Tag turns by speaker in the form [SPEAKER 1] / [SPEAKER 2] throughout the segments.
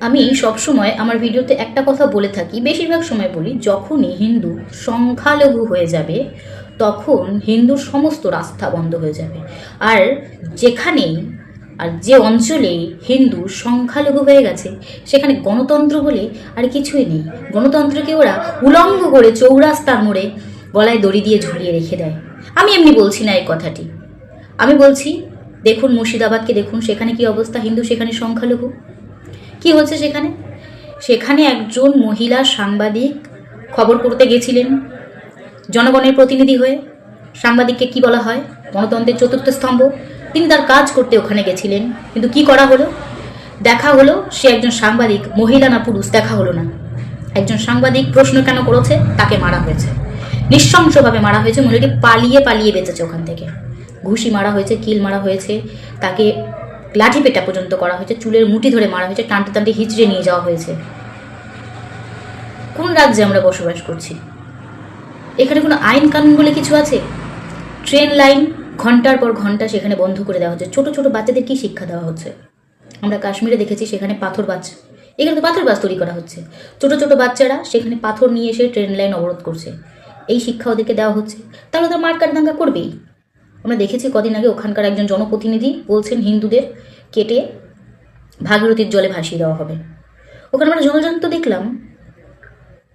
[SPEAKER 1] আমি সবসময় আমার ভিডিওতে একটা কথা বলে থাকি, বেশিরভাগ সময় বলি, যখনই হিন্দু সংখ্যালঘু হয়ে যাবে, তখন হিন্দুর সমস্ত রাস্তা বন্ধ হয়ে যাবে। আর যেখানেই, আর যে অঞ্চলে হিন্দু সংখ্যালঘু হয়ে গেছে, সেখানে গণতন্ত্র বলে আর কিছুই নেই। গণতন্ত্রকে ওরা উলঙ্গ করে চৌরাস্তার মোড়ে গলায় দড়ি দিয়ে ঝুলিয়ে রেখে দেয়। আমি এমনি বলছি না এই কথাটি। আমি বলছি, দেখুন মুর্শিদাবাদকে দেখুন, সেখানে কি অবস্থা? হিন্দু সেখানে সংখ্যালঘু? কি হচ্ছে সেখানে? সেখানে একজন মহিলা সাংবাদিক খবর করতে গেছিলেন। জনগণের প্রতিনিধি হয়ে। সাংবাদিককে কি বলা হয়? গণতন্ত্রের চতুর্থ স্তম্ভ। তিনি তার কাজ করতে ওখানে গেছিলেন। কিন্তু কি করা হলো? দেখা হলো সে একজন সাংবাদিক, মহিলা না পুরুষ, দেখা হলো না। একজন সাংবাদিক প্রশ্ন কেন করেছে? তাকে মারা হয়েছে। নৃশংসভাবে মারা হয়েছে। মহিলাটি পালিয়ে পালিয়ে বেঁচেছে ওখান থেকে। ঘুষি মারা হয়েছে, কিল মারা হয়েছে। তাকে লাঠি পেটা পর্যন্ত করা হয়েছে, চুলের মুঠি ধরে মারা হয়েছে, টানতে টানতে হিচড়ে নিয়ে যাওয়া হয়েছে। কোন রাজ্যে আমরা বসবাস করছি? এখানে কোনো আইন কানুন বলে কিছু আছে? ট্রেন লাইন, ঘণ্টার পর ঘণ্টা সেখানে বন্ধ করে দেওয়া হচ্ছে। ছোট ছোট বাচ্চাদের কি শিক্ষা দেওয়া হচ্ছে? আমরা কাশ্মীরে দেখেছি সেখানে পাথর বাচ্চা এখানে তো পাথর বাস তৈরি করা হচ্ছে। ছোট ছোট বাচ্চারা সেখানে পাথর নিয়ে এসে ট্রেন লাইন অবরোধ করছে। এই শিক্ষা ওদেরকে দেওয়া হচ্ছে। তাহলে তো মারকাট দাঙ্গা করবেই। আমরা দেখেছি কদিন আগে ওখানকার একজন জনপ্রতিনিধি বলছেন হিন্দুদের কেটে ভাগীরথীর জলে ভাসিয়ে দেওয়া হবে। ওখানে আমরা জলজান্ত দেখলাম,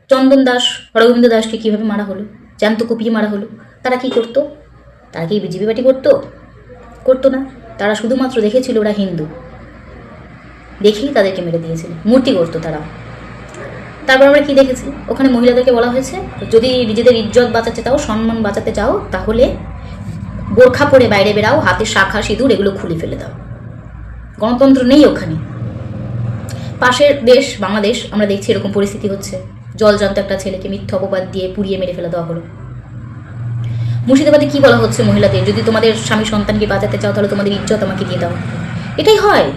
[SPEAKER 1] চন্দন দাস হরগোবিন্দ দাসকে কীভাবে মারা হলো, জ্যান্ত কুপিয়ে মারা হলো, তারা কি করতো? তারা কি বিজেপি পার্টি করতো? করতো না। তারা শুধুমাত্র দেখেছিল ওরা হিন্দু। দেখেই তাদেরকে মেরে দিয়েছিল। মূর্তি করতো তারা। তারপর আমরা কি দেখেছি? ওখানে মহিলাদেরকে বলা হয়েছে, যদি নিজেদের ইজ্জত বাঁচাতে চাও, সম্মান বাঁচাতে চাও, তাহলে বোরখা পরে বাইরে বেরাও হাতে শাখা, সিঁদুর, এগুলো খুলে ফেলে দাও। গণতন্ত্র নেই ওখানে। পাশের দেশ, বাংলাদেশ, আমরা দেখছি এরকম পরিস্থিতি হচ্ছে। জলজান্ত একটা ছেলেকে মিথ্যা অপবাদ দিয়ে পুড়িয়ে মেরে ফেলে দেওয়া হলো। মুর্শিদাবাদে কি বলা হচ্ছে মহিলাদের? যদি তোমাদের স্বামী সন্তানকে বাঁচাতে চাও, তাহলে তোমাদের ইজ্জত আমাকে দিয়ে দাও। এটাই হয়।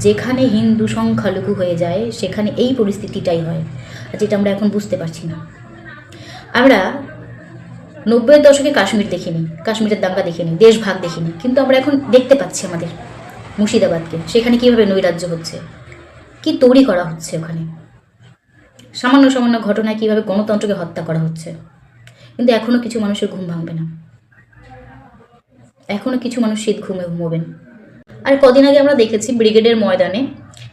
[SPEAKER 1] যেখানে হিন্দু সংখ্যালঘু হয়ে যায়, সেখানে এই পরিস্থিতিটাই হয় যেটা আমরা এখন বুঝতে পারছি না। আমরা নব্বইয়ের দশকে কাশ্মীর দেখিনি, কাশ্মীরের দাঙ্গা দেখিনি, দেশভাগ দেখিনি, কিন্তু আমরা এখন দেখতে পাচ্ছি আমাদের মুর্শিদাবাদকে, সেখানে কীভাবে নৈরাজ্য হচ্ছে, কি তৈরি করা হচ্ছে ওখানে। সামান্য সামান্য ঘটনায় কীভাবে গণতন্ত্রকে হত্যা করা হচ্ছে, কিন্তু এখনও কিছু মানুষের ঘুম ভাঙবে না। এখনও কিছু মানুষ শীত ঘুমে ঘুমোবেন। আর কদিন আগে আমরা দেখেছি ব্রিগেডের ময়দানে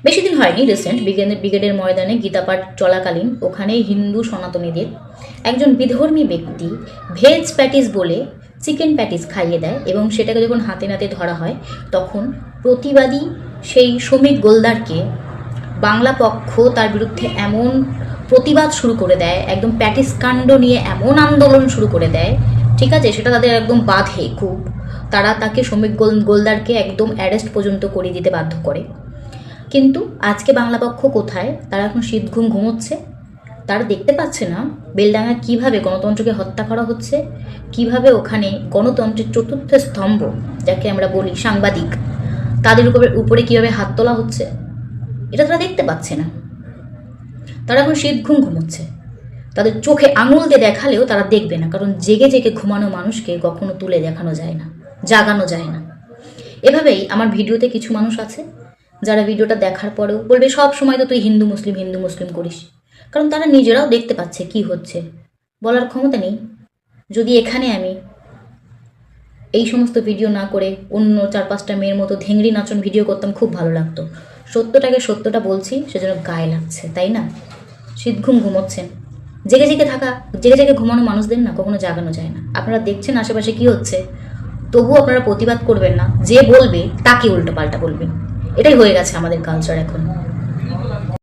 [SPEAKER 1] বেশি দিন হয়নি রিসেন্ট ব্রিগেডের ব্রিগেডের ময়দানে গীতাপাঠ চলাকালীন ওখানে হিন্দু সনাতনীদের একজন বিধর্মী ব্যক্তি ভেজ প্যাটিস বলে চিকেন প্যাটিস খাইয়ে দেয় এবং সেটাকে যখন হাতে নাতে ধরা হয়, তখন প্রতিবাদী সেই শ্রমিক গোলদারকে বাংলা পক্ষ তার বিরুদ্ধে এমন প্রতিবাদ শুরু করে দেয়, একদম প্যাটিস কাণ্ড নিয়ে এমন আন্দোলন শুরু করে দেয়, ঠিক আছে? সেটা তাদের একদম বাধে খুব। তারা তাকে শ্রমিক গোল গোলদারকে একদম অ্যারেস্ট পর্যন্ত করে দিতে বাধ্য করে। কিন্তু আজকে বাংলা পক্ষ কোথায়? তারা এখন শীত ঘুম ঘুমোচ্ছে। তারা দেখতে পাচ্ছে না বেলডাঙ্গা কীভাবে গণতন্ত্রকে হত্যা করা হচ্ছে, কীভাবে ওখানে গণতন্ত্রের চতুর্থ স্তম্ভ, যাকে আমরা বলি সাংবাদিক, তাদের উপরে উপরে কীভাবে হাত তোলা হচ্ছে, এটা তারা দেখতে পাচ্ছে না। তারা এখন শীত ঘুম ঘুমোচ্ছে। তাদের চোখে আঙুল দিয়ে দেখালেও তারা দেখবে না, কারণ জেগে জেগে ঘুমানো মানুষকে কখনো তুলে দেখানো যায় না, জাগানো যায় না। এভাবেই আমার ভিডিওতে কিছু মানুষ আছে যারা ভিডিওটা দেখার পরেও বলবে, সব সময় তো তুই হিন্দু মুসলিম হিন্দু মুসলিম করিস। কারণ তারা নিজেরাও দেখতে পাচ্ছে কি হচ্ছে। বলার ক্ষমতা নেই। যদি এখানে আমি এই সমস্ত ভিডিও না করে অন্য চার পাঁচটা মেয়ের মতো ধেংড়ি নাচন ভিডিও করতাম, খুব ভালো লাগতো। সত্যটাকে সত্যটা বলছি, সেজন্য গায়ে লাগছে, তাই না? শীত ঘুম ঘুমোচ্ছেন জেগে জেগে থাকা, জেগে জেগে ঘুমানো মানুষদের না কখনো জাগানো যায় না। আপনারা দেখছেন আশেপাশে কি হচ্ছে? তবু আপনারা প্রতিবাদ করবেন না। যে বলবে, তাকে উল্টো পাল্টা বলবেন। এটাই হয়ে গেছে আমাদের কালচার এখন।